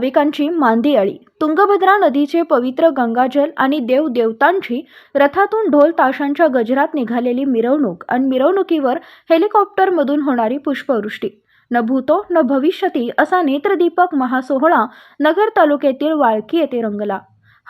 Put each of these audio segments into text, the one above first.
भाविकांची मांदियाळी तुंगभद्रा नदीचे पवित्र गंगाजल आणि देव देवतांची रथातून ढोल ताशांच्या गजरात निघालेली मिरवणूक आणि मिरवणुकीवर हेलिकॉप्टरमधून होणारी पुष्पवृष्टी. न भूतो न भविष्यती असा नेत्रदीपक महासोहळा नगर तालुक्यातील वाळकी येथे रंगला.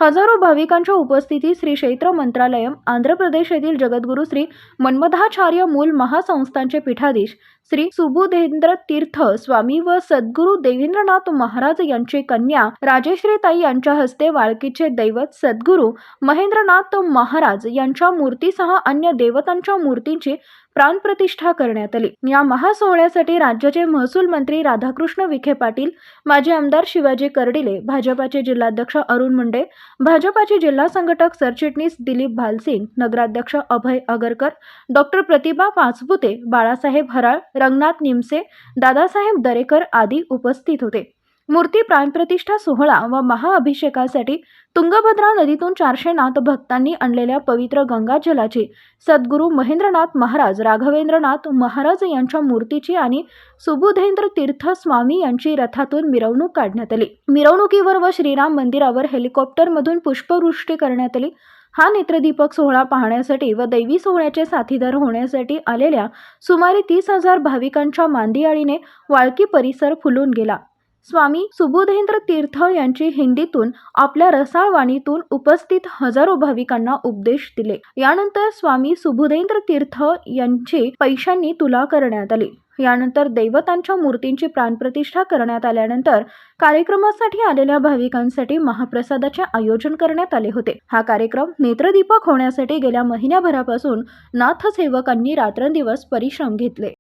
हजारो भाविकांच्या उपस्थितीत श्री क्षेत्र मंत्रालयम आंध्र प्रदेश येथील जगद्गुरू श्री मन्मथाचार्य मूल महासंस्थांचे पीठाधीश श्री सुबुधेंद्र तीर्थ स्वामी व सद्गुरू देवेंद्रनाथ महाराज यांची कन्या राजेश्रीताई यांच्या हस्ते वाळकीचे दैवत सद्गुरू महेंद्रनाथ महाराज यांच्या मूर्तीसह अन्य देवतांच्या मूर्तींची प्राणप्रतिष्ठा करण्यात आली. या महासोहळ्यासाठी राज्याचे महसूल मंत्री राधाकृष्ण विखे पाटील माजी आमदार शिवाजी कर्डिले भाजपाचे जिल्हाध्यक्ष अरुण मुंडे भाजपाचे जिल्हा संघटक सरचिटणीस दिलीप भालसिंग नगराध्यक्ष अभय अगरकर डॉक्टर प्रतिभा पाचपुते बाळासाहेब हराळ रंगनाथ निमसे दादासाहेब दरेकर आदी उपस्थित होते. मूर्ती प्राणप्रतिष्ठा सोहळा व महाअभिषेकासाठी तुंगभद्रा नदीतून चारशे नाथ भक्तांनी आणलेल्या पवित्र गंगाजलाची सद्गुरू महेंद्रनाथ महाराज राघवेंद्रनाथ महाराज यांच्या मूर्तीची आणि सुबुधेंद्र तीर्थ स्वामी यांची रथातून मिरवणूक काढण्यात आली. मिरवणुकीवर व श्रीराम मंदिरावर हेलिकॉप्टरमधून पुष्पवृष्टी करण्यात आली. हा नेत्रदीपक सोहळा पाहण्यासाठी व दैवी सोहळ्याचे साथीदार होण्यासाठी आलेल्या सुमारे तीस हजार भाविकांच्या मांदियाळीने वाळकी परिसर फुलून गेला. स्वामी सुबोधेंद्र तीर्थ यांची हिंदीतून आपल्या रसाळ वाणीतून उपस्थित हजारो भाविकांना उपदेश दिले. यानंतर स्वामी सुबोधेंद्र तीर्थ यांची पैशांनी तुला करण्यात आली. यानंतर दैवतांच्या मूर्तींची प्राणप्रतिष्ठा करण्यात आल्यानंतर कार्यक्रमासाठी आलेल्या भाविकांसाठी महाप्रसादाचे आयोजन करण्यात आले होते. हा कार्यक्रम नेत्रदीपक होण्यासाठी गेल्या महिन्याभरापासून नाथसेवकांनी रात्रंदिवस परिश्रम घेतले.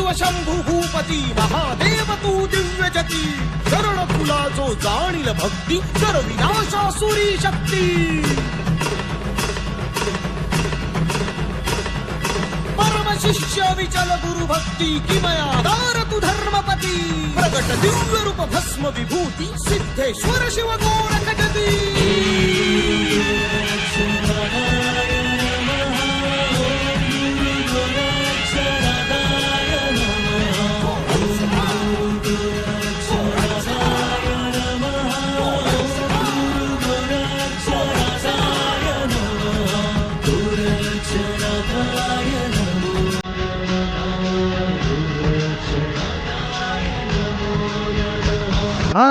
शिव शंभू भूपती महादेव तू दिव्य जती शरण तुला जो जाणील भक्ती कर विनाशासुरी शक्ती. शिष्य विचल गुरु भक्ती किमया दार तू धर्मपती. प्रगट दिव्य रूप भस्म विभूती सिद्धेश्वर शिव गोरखजती हा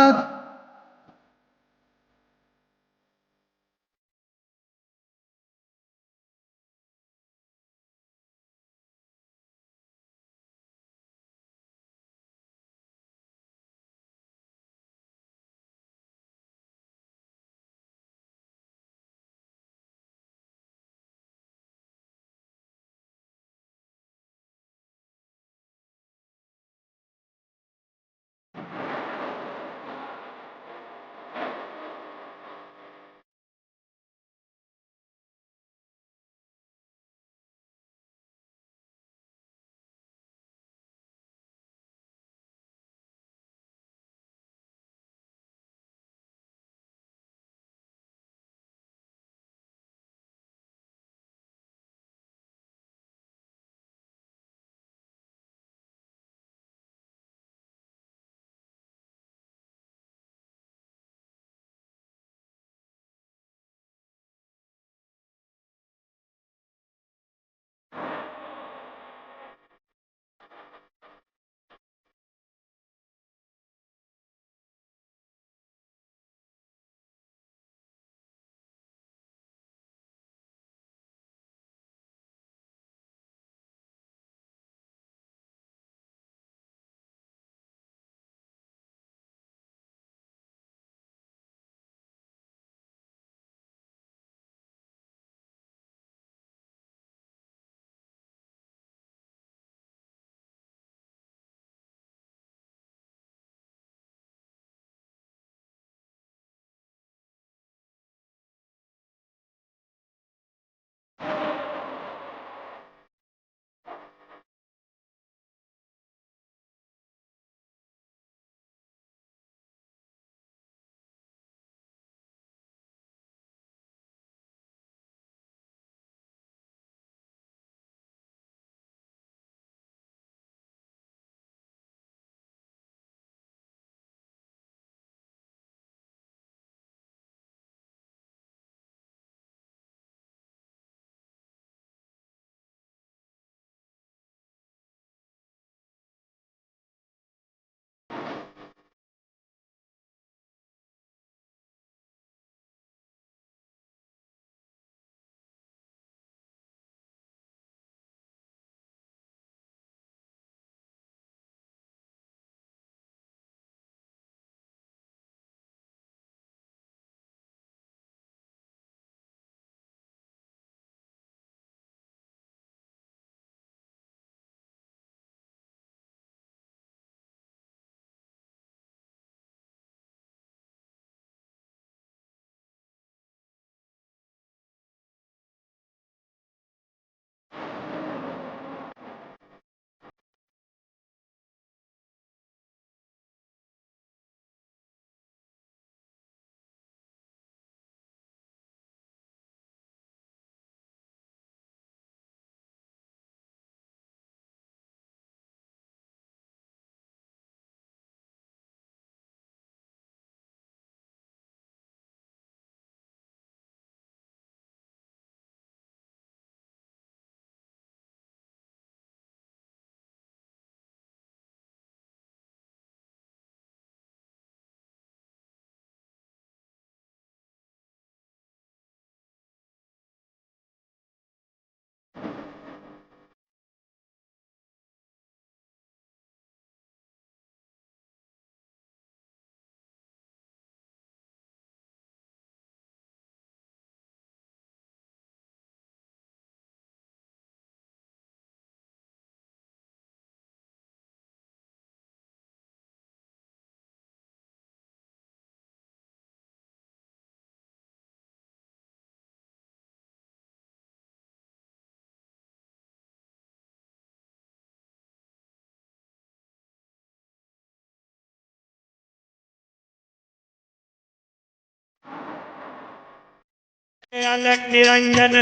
अलक निरंजन।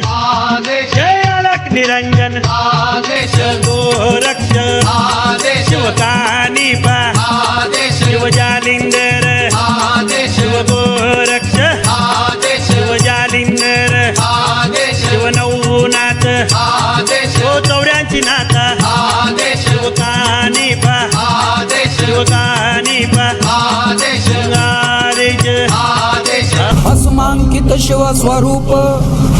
जय अलक निरंजन। गोरक्ष। आदेश। शिव आदेश। शिव जालिंदर विश्वस्वरूप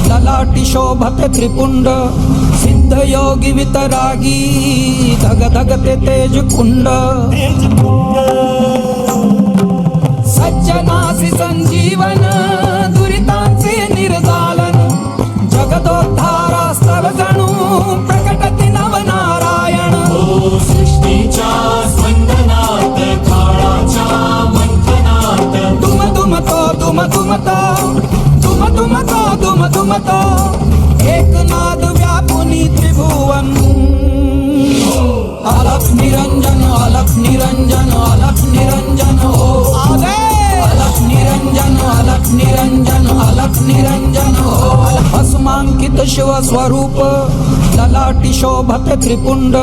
ललाटिशोभक त्रिपुण्ड सिद्धयोगि वितरागी धग धगते तेजकुण्ड सज्जनासि सञ्जीवन दुरितांसि निर्दालन जगदोद्धारास्तव जणू प्रकटति नवनारायण. सृष्टीच्या स्पन्दनात् काळाच्या मन्थनात् दुम दुमतो दुम दुमता तो दुम दुम तो एक नाद व्यापुनी त्रिभुवन। अलख निरंजन अलख निरंजन अलख निरंजन हो अलख निरंजन अलख निरंजन अलख निरंजन हो भस्मांकित शिव स्वरूप ललाटी शोभते त्रिपुंड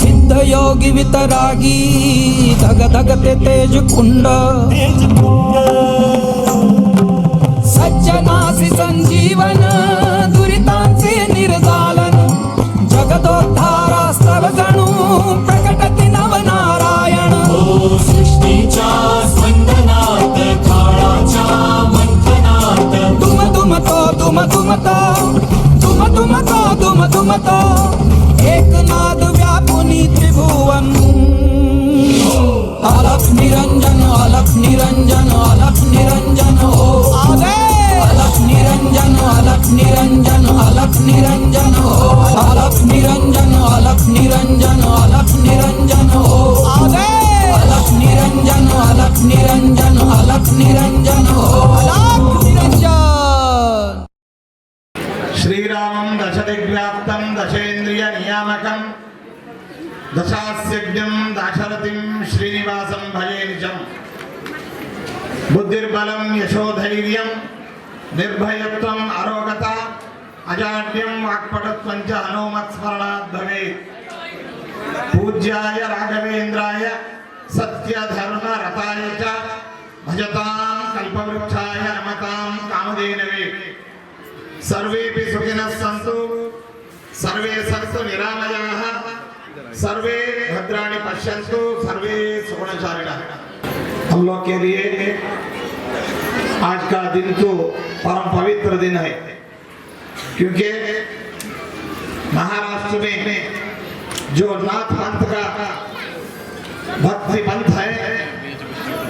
सिद्ध योगी वितरागी धग धगते तेज कुंड। सज्जनासी दुम दुम तो एक नाद व्यापुनी त्रिभुवन अलख निरंजन अलख निरंजन अलख निरंजन हो आदे अलख निरंजन अलख निरंजन अलख निरंजन हो अलख निरंजन अलख निरंजन अलख निरंजन हो आदे अलख निरंजन अलख निरंजन अलख निरंजन దశాస్యజ్ఞం దాశరథిం శ్రీనివాసం భజే నిజం. బుద్ధిర్బలం యశోధైర్యం నిర్భయత్వం అరోగత అజాడ్యం వాక్పటత్వం చ హనుమత్స్మరణాద్ భవేత్ పూజ్యాయ రాఘవేంద్రాయ సత్యధరుణ రథాయ చ భజతాం కల్పవృక్షాయ రమతాం కామధేనవే. సర్వేపి సుఖినః సంతు సర్వే సత్తు నిరామయాः. सर्वे भद्राणी पश्यन्तु, सर्वे सुगुणशालिनः हम लोग के लिए आज का दिन तो परम पवित्र दिन है। क्योंकि महाराष्ट्र में जो नाथ पंथ का भक्ति पंथ है,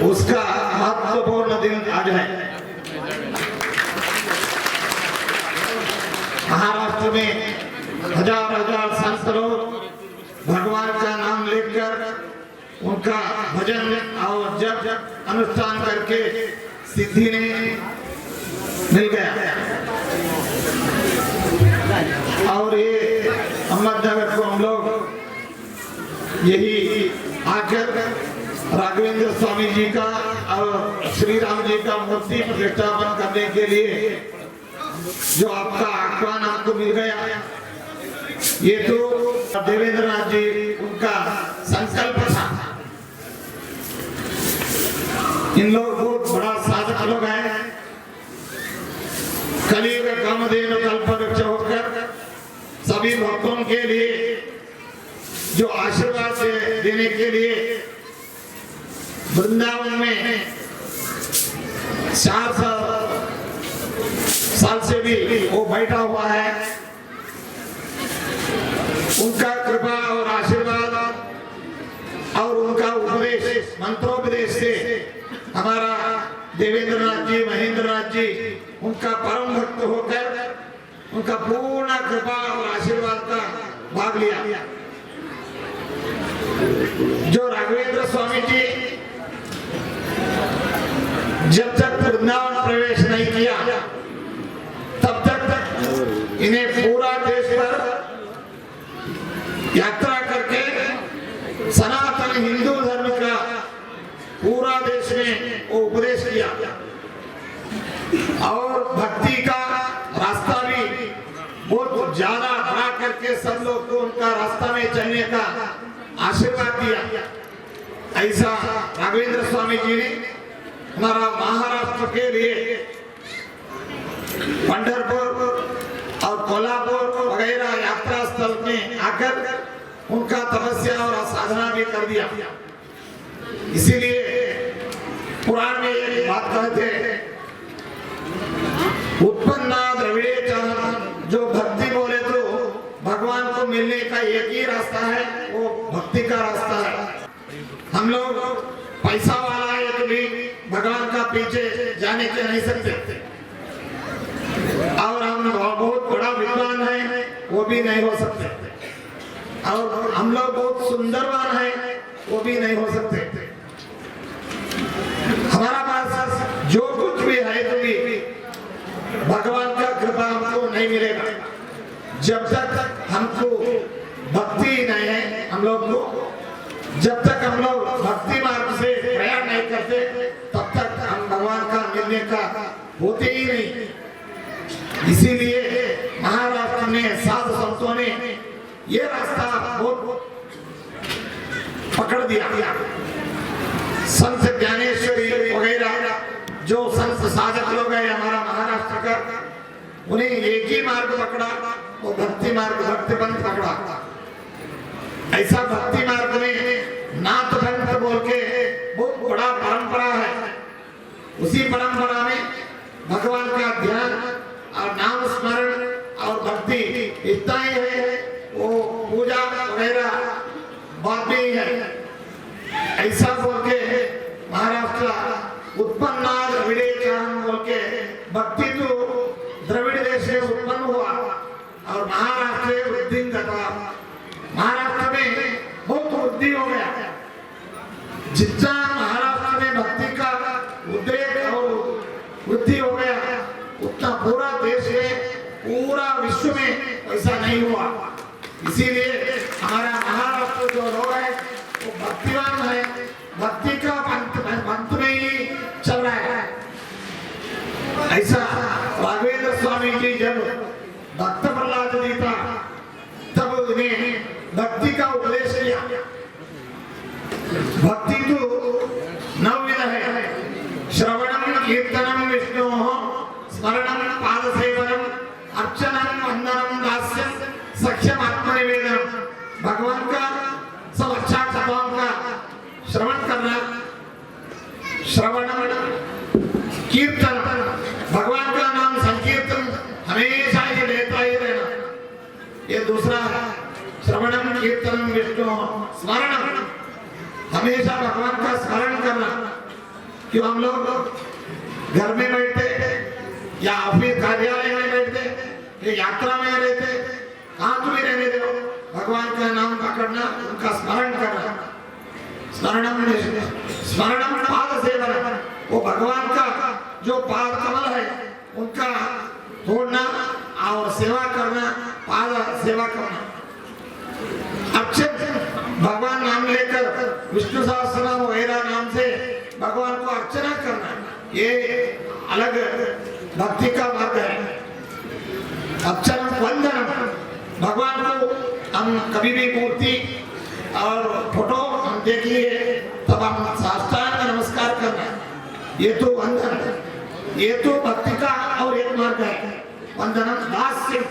उसका महत्वपूर्ण दिन आज है। महाराष्ट्र में हज़ार हज़ार संत लोग भगवान का नाम लेकर उनका भजन और जब जब अनुष्ठान करके सिद्धि ने मिल गया। और ये अहमदनगर को हम लोग यही आकर राघवेंद्र स्वामी जी का और श्री राम जी का मूर्ति प्रतिष्ठापन करने के लिए जो आपका आह्वान आपको मिल गया। ये तो देवेंद्र नाथ जी उनका संकल्प था। इन लोग बहुत बड़ा साधक लोग हैं। कलयुग कामधेनु कल्प होकर सभी भक्तों के लिए, जो आशीर्वाद देने के लिए वृंदावन में चार सौ साल से भी वो बैठा हुआ है। उनका कृपा और आशीर्वाद और उनका उपदेश, मंत्रोपदेश से हमारा देवेंद्र नाथ जी महेंद्र नाथ जी, उनका परम भक्त होकर उनका पूर्ण कृपा और आशीर्वाद का भाग लिया। जो राघवेंद्र स्वामी जी जब तक वृंदावन प्रवेश नहीं किया, तब तक इन्हें पूरा देश पर यात्रा करके सनातन हिंदू धर्म का पूरा देश में उपदेश किया। और भक्ति का रास्ता भी बहुत ज़्यादा बढ़ा करके सब लोग को उनका रास्ता में चलने का आशीर्वाद दिया। ऐसा राघवेंद्र स्वामी जी ने हमारा महाराष्ट्र के लिए पंढरपुर और कोल्हापुर वगैरह यात्रा स्थल में आकर उनका तपस्या और साधना भी कर दिया। इसीलिए पुराण में एक बात कहते उत्पन्ना द्रविड़े जो भक्ति बोले तो भगवान को मिलने का एक ही रास्ता है, वो भक्ति का रास्ता है। हम लोग पैसा वाला है तो भी भगवान का पीछे जाने के नहीं सकते। और हम बहुत बड़ा विद्वान है, वो भी नहीं हो सकते। और हम लोग बहुत सुंदरवान है, वो भी नहीं हो सकते। हमारा पास जो कुछ भी है तो भी भगवान का कृपा हमको नहीं मिलेगा। जब तक हमको भक्ति नहीं है, हम लोग को, जब तक हम लोग भक्ति मार्ग से प्रयाण नहीं करते, तब तक हम भगवान का मिलने का होते ही नहीं। इसीलिए महाराष्ट्र ने, साधु संतों ने ये रास्ता पकड़ दिया। संत ज्ञानेश्वरी वगैरह जो संत साधक लोग हैं हमारा महाराष्ट्र का, उन्हें एक ही मार्ग पकड़ा वो भक्ति मार्ग, भक्ति पंथ पकड़ा। ऐसा भक्ति मार्ग में नाथ पंथ बोल के बहुत बड़ा परंपरा है। उसी परंपरा में भगवान का அப்படிங்கிற जी था। तब उन्हें भक्ति का उपदेश लिया भक्ति तो नवविध है श्रवणम कीर्तनम विष्णु स्मरणम पाद सेवनम अर्चनम वंदनम दास्यम सख्यम आत्मनिवेदनम भगवान का सब अच्छा कथाओं का श्रवण करना श्रवण कीर्तन भगवान का नाम संकीर्तन हमेशा ही लेता ही रहना ये दूसरा है श्रवणम कीर्तनम विष्णु स्मरणम हमेशा भगवान का स्मरण करना क्यों हम लोग घर में बैठते या ऑफ़िस कार्यालय में बैठते या यात्रा में रहते कहाँ तुम्हें रहने दो भगवान का पकड़ना उनका स्मरण करना। स्मरणम स्मरणम पाद सेवन। वो भगवान का जो पाद कमल है, उनका तोड़ना और सेवा करना, पाद सेवा करना। अक्षर भगवान नाम लेकर, विष्णु सहस्त्र नाम वगैरह नाम से भगवान को अर्चना करना, ये अलग भक्ति का मार्ग है। अक्षर वंदन, भगवान को हम कभी भी मूर्ति और फ़ोटो हम देख लिए, तब हम साष्टांग नमस्कार करना ये तो वंदन ये तो भक्ति का और एक मार्ग है। वंदनम दास्य।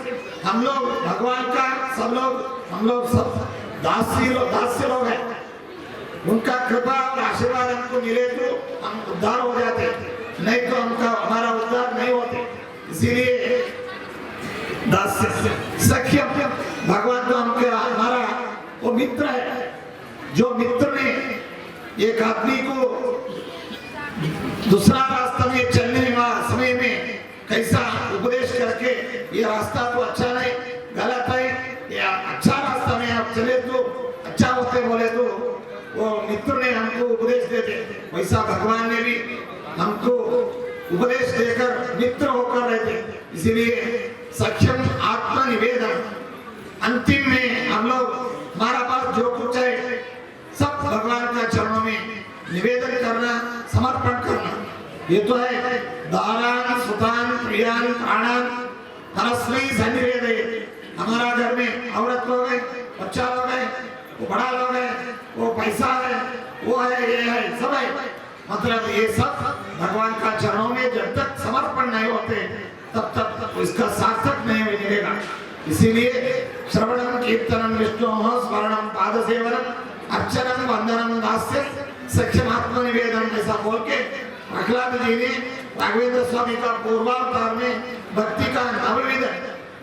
हम लोग भगवान का सब लोग, हम लोग सब दासी लोग दास्य लोग हैं। उनका कृपा और आशीर्वाद हमको मिले तो हम उद्धार हो जाते। नहीं तो हमका हमारा उद्धार नहीं होते। इसीलिए दास्य। सख्य भगवान तो हमके हमारा वो मित्र है। जो मित्र ने एक आदमी को दूसरा रास्ता में चलने वाला समय में कैसा उपदेश करके, ये रास्ता तो अच्छा नहीं, गलत है। या अच्छा रास्ता में आप चले तो अच्छा होते बोले तो वो मित्र ने हमको उपदेश देते वैसा भगवान ने भी हमको उपदेश देकर मित्र होकर रहते। इसीलिए सक्षम आत्मनिवेदन अंतिम में हम लोग हमारा पास जो कुछ है, सब भगवान का चरणों में निवेदन करना, समर्पण करना। ये तो है, दारान, सुतान, प्रियान, प्राणान हमारा घर में औरत लोग है, बच्चा लोग है, वो बड़ा लोग है, वो पैसा है, वो है, ये है, सब है। मतलब ये सब भगवान का चरणों में जब तक समर्पण नहीं होते, तब तक इसका सार्थक नहीं मिलेगा। इसीलिए श्रवणम कीर्तनम विष्णु स्मरणम पाद सेवनम अर्चनम वंदनम दास्य सक्षमात्म निवेदन ऐसा बोल के प्रहलाद जी ने राघवेंद्र स्वामी का पूर्वावतार में भक्ति का नवविध,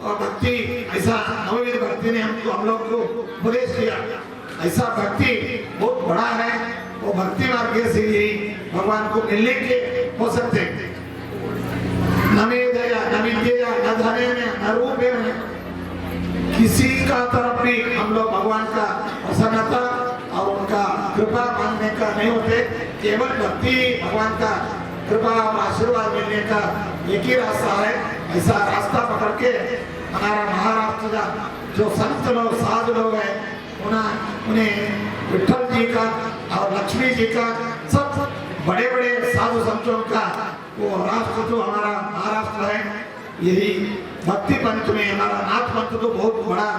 और भक्ति ऐसा नवविध भक्ति ने हमको हम लोग को उपदेश किया ऐसा भक्ति बहुत बड़ा है, वो भक्ति मार्ग से ही भगवान को मिलने के हो सकते। हैं न मेधया न विद्या न धने में, न रूपे में। किसी का तरफ़ भी हम लोग भगवान का प्रसन्नता और उनका कृपा मांगने का नहीं होते, केवल भक्ति, भगवान का कृपा और आशीर्वाद मिलने का एक ही रास्ता है। ऐसा रास्ता पकड़ के हमारा महाराष्ट्र का जो संत लोग, साधु लोग हैं, उन्हें विठल जी का और लक्ष्मी जी का, सब बड़े बड़े साधु संतों का वो राष्ट्र जो हमारा महाराष्ट्र है। यही भक्ति पंथ में हमारा नाथ पंथ तो बहुत बड़ा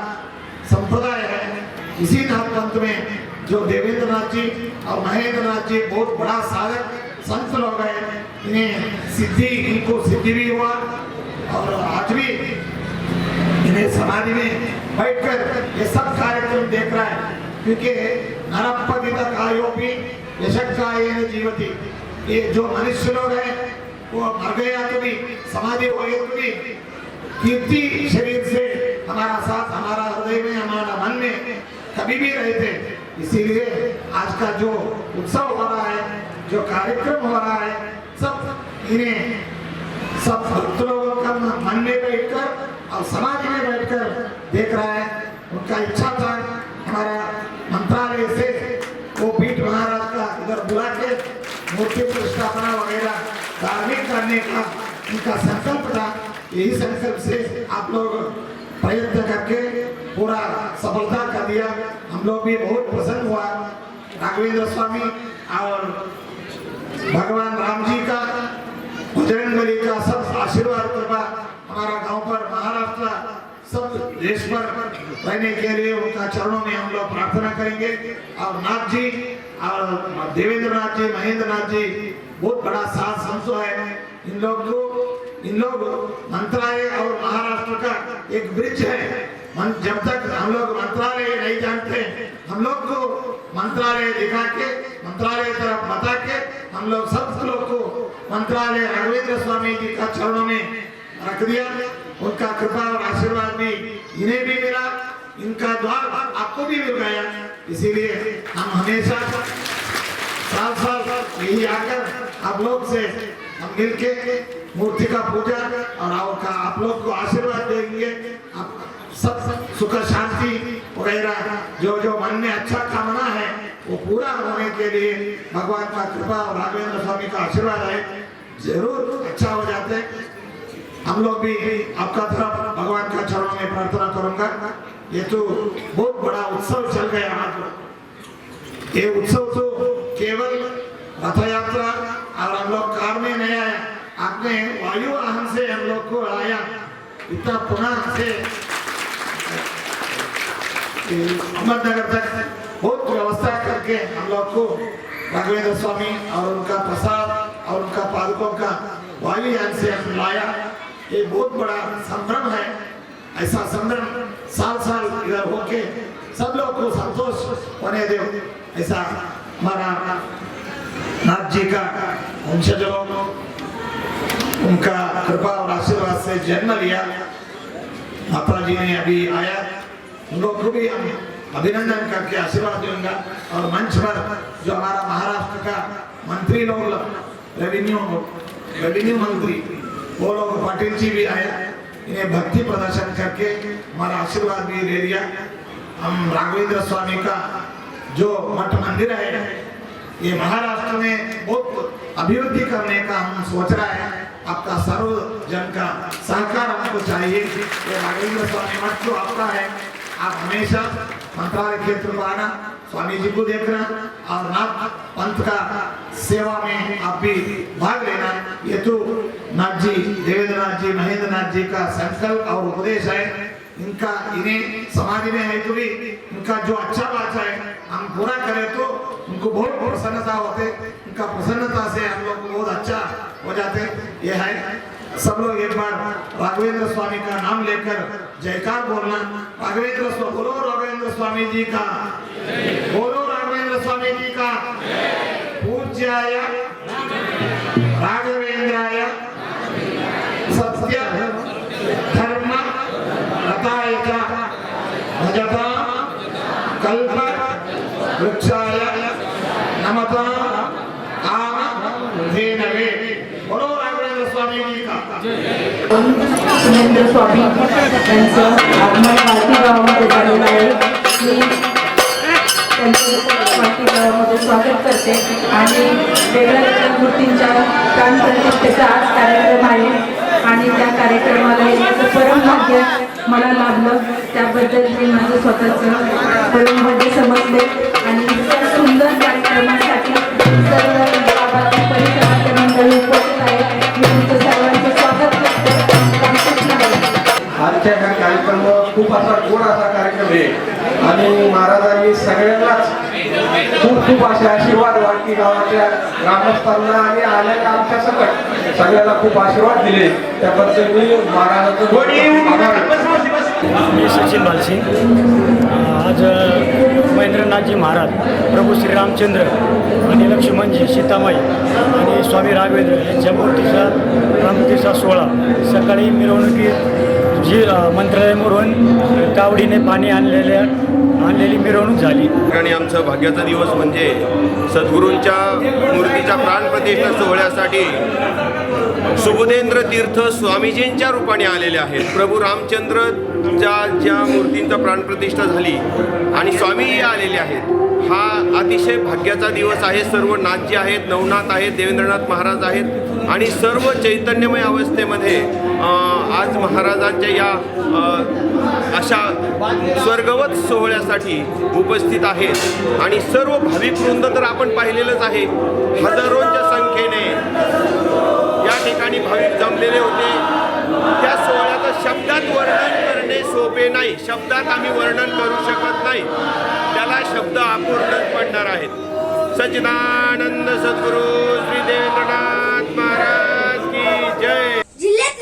संप्रदाय है। इसी नाथ पंथ में जो देवेंद्र नाथ जी और महेंद्र नाथ जी बहुत बड़ा साधक, संत लोग हैं। इन्हें सिद्धि, इनको सिद्धि भी हुआ और आज भी इन्हें समाधि में बैठकर ये सब कार्यक्रम देख रहा है। क्योंकि नरपतित कायोपी यशक्कायेन जीवती। ये जो मनुष्य लोग हैं, वो मर गया तो भी, समाधि हो गई तो भी कीर्ति शरीर से हमारा साथ, हमारा हृदय में, हमारा मन में कभी भी रहते। इसीलिए आज का जो उत्सव हो रहा है, जो कार्यक्रम हो रहा है, सब इन्हें, सब भक्त लोगों का मन में बैठकर और समाज में बैठकर देख रहा है। उनका इच्छा था हमारा मंत्रालय से वो पीठ महाराज का इधर बुला के मूर्ति प्रतिष्ठापना वगैरह धार्मिक करने का उनका संकल्प था। यही संकल्प से आप लोग प्रयत्न करके पूरा सफलता कर दिया। हम लोग भी बहुत प्रसन्न हुआ। राघवेंद्र स्वामी और भगवान राम जी का बजरंग बली का सब आशीर्वाद कृपा हमारा गाँव पर, महाराष्ट्र सब देश पर रहने के लिए उनका चरणों में हम लोग प्रार्थना करेंगे। और नाथ जी और देवेंद्र नाथ जी महेंद्र नाथ जी, बहुत बड़ा साथ संत है। इन लोग को इन लोग मंत्रालय और महाराष्ट्र का एक ब्रिज है। जब तक हम लोग मंत्रालय नहीं जानते, हम लोग को मंत्रालय दिखा के, मंत्रालय तरफ़ बता के, हम लोग सब लोग को मंत्रालय राघवेंद्र स्वामी जी का चरणों में रख दिया। उनका कृपा और आशीर्वाद भी इन्हें भी मिला। इनका द्वार आपको भी मिल गया। इसीलिए हम हमेशा साल साल यही आकर आप लोग से हम मिलके मूर्ति का पूजा और आपका आप लोग को आशीर्वाद देंगे। आप सब सुख शांति वगैरह जो जो मन में अच्छा कामना है, वो पूरा होने के लिए भगवान का कृपा और राघवेंद्र स्वामी का आशीर्वाद है ज़रूर अच्छा हो जाते हम लोग भी आपका तरफ़ भगवान का चरणों में प्रार्थना करूँगा। ये तो बहुत बड़ा उत्सव चल गया आज। ये उत्सव तो केवल रथ यात्रा और हम लोग कार में नहीं आया आपने वायु वाहन से हम लोग को आया। इतना पुनः से अहमदनगर तक बहुत व्यवस्था करके हम लोग को राघवेंद्र स्वामी और उनका प्रसाद और उनका पादकों का वायुयान से हम लाया। ये बहुत बड़ा संभ्रम है। ऐसा संभ्रम साल साल इधर होके सब लोग को संतोष होने दो। ऐसा हमारा नाथ जी का वंशज उनका कृपा और आशीर्वाद से जन्म लिया। माता जी ने अभी आया। उन लोग को भी हम अभिनंदन करके आशीर्वाद दूँगा। और मंच पर जो हमारा महाराष्ट्र का मंत्री लोग रेवेन्यू रेवेन्यू मंत्री, वो लोग पाटिल जी भी आया। इन्हें भक्ति प्रदर्शन करके हमारा आशीर्वाद भी ले लिया हम राघवेंद्र स्वामी का जो मठ मंदिर है, ये महाराष्ट्र में बहुत अभिवृद्धि करने का हम सोच रहा है। आपका सर्व जन का सहकार हमको चाहिए। ये राघवेंद्र स्वामी मठ जो आपका है। आप हमेशा मंत्रालय क्षेत्र को आना स्वामी जी को देखना और नाथ पंथ का सेवा में आप भी भाग लेना। ये तो नाथ जी देवेंद्र नाथ जी महेंद्र नाथ जी का संकल्प और उपदेश है। इनका इन्हें समाज में है तो भी इनका जो अच्छा बात है, हम पूरा करें तो उनको बहुत प्रसन्नता होते। इनका प्रसन्नता से हम लोग बहुत अच्छा हो जाते ये है, सब लोग एक बार राघवेंद्र स्वामी का नाम लेकर जयकार बोलना। राघवेंद्र स्वा- बोलो राघवेंद्र स्वामी जी का। बोलो राघवेंद्र स्वामी जी का। पूज्याय राघवेंद्राय सत्य धर्म रताय भजता कल्प वृक्षाय सुरेंद्र स्वामी यांचं आगमन वाळकी गावामध्ये झालेलं आहे. मी त्यांचं वाळकी गावामध्ये स्वागत करते. आणि वेगळ्या वेगळ्या मूर्तींच्या प्राणप्रतिष्ठेचा आज कार्यक्रम आहे. आणि त्या कार्यक्रमाला येण्याचं परमभाग्य मला लाभलं. त्याबद्दल मी माझं स्वतःचं परमभाग्य समजले. आणि सुंदर कार्यक्रमासाठी सर्व खूप असे आशीर्वाद वाटकी गावाच्या ग्रामस्थांना आणि आलेल्या आमच्या सकट. सगळ्यांना खूप आशीर्वाद दिले. त्याबद्दल मी महाराजांचं मी सचिन भालसी. आज महेंद्रनाथजी महाराज प्रभू श्रीरामचंद्र आणि लक्ष्मणजी सीतामाई आणि स्वामी राघवेंद्र यांच्या मूर्तीचा प्रामुख्याचा सोहळा सकाळी मिरवणुकीत जी मंत्रालयावरून कावडीने पाणी आणलेल्या आणलेली मिरवणूक झाली. आणि आमचा भाग्याचा दिवस म्हणजे सद्गुरूंच्या मूर्तीच्या प्राणप्रतिष्ठा सोहळ्यासाठी सुबुधेंद्र तीर्थ स्वामीजींच्या रूपाने आलेले आहेत. प्रभू रामचंद्रच्या ज्या मूर्तींचा प्राणप्रतिष्ठा झाली आणि स्वामीही आलेले आहेत हा अतिशय भाग्याचा दिवस आहे. सर्व नाथ जे आहेत नवनाथ आहेत देवेंद्रनाथ महाराज आहेत. आणि सर्व चैतन्यमय अवस्थेमध्ये आज महाराजांच्या या अशा स्वर्गवत सोहळ्यासाठी उपस्थित आहेत. आणि सर्व भाविक वृंद तर आपण पाहिलेलंच आहे. हजारोंच्या संख्येने या ठिकाणी भाविक जमलेले होते. त्या सोहळ्याचं शब्दात वर्णन करणे सोपे नाही. शब्दात आम्ही वर्णन करू शकत नाही. त्याला शब्द अपूर्णच पडणार आहेत. सच्चिदानंद सद्गुरू श्री देवेंद्रनाथ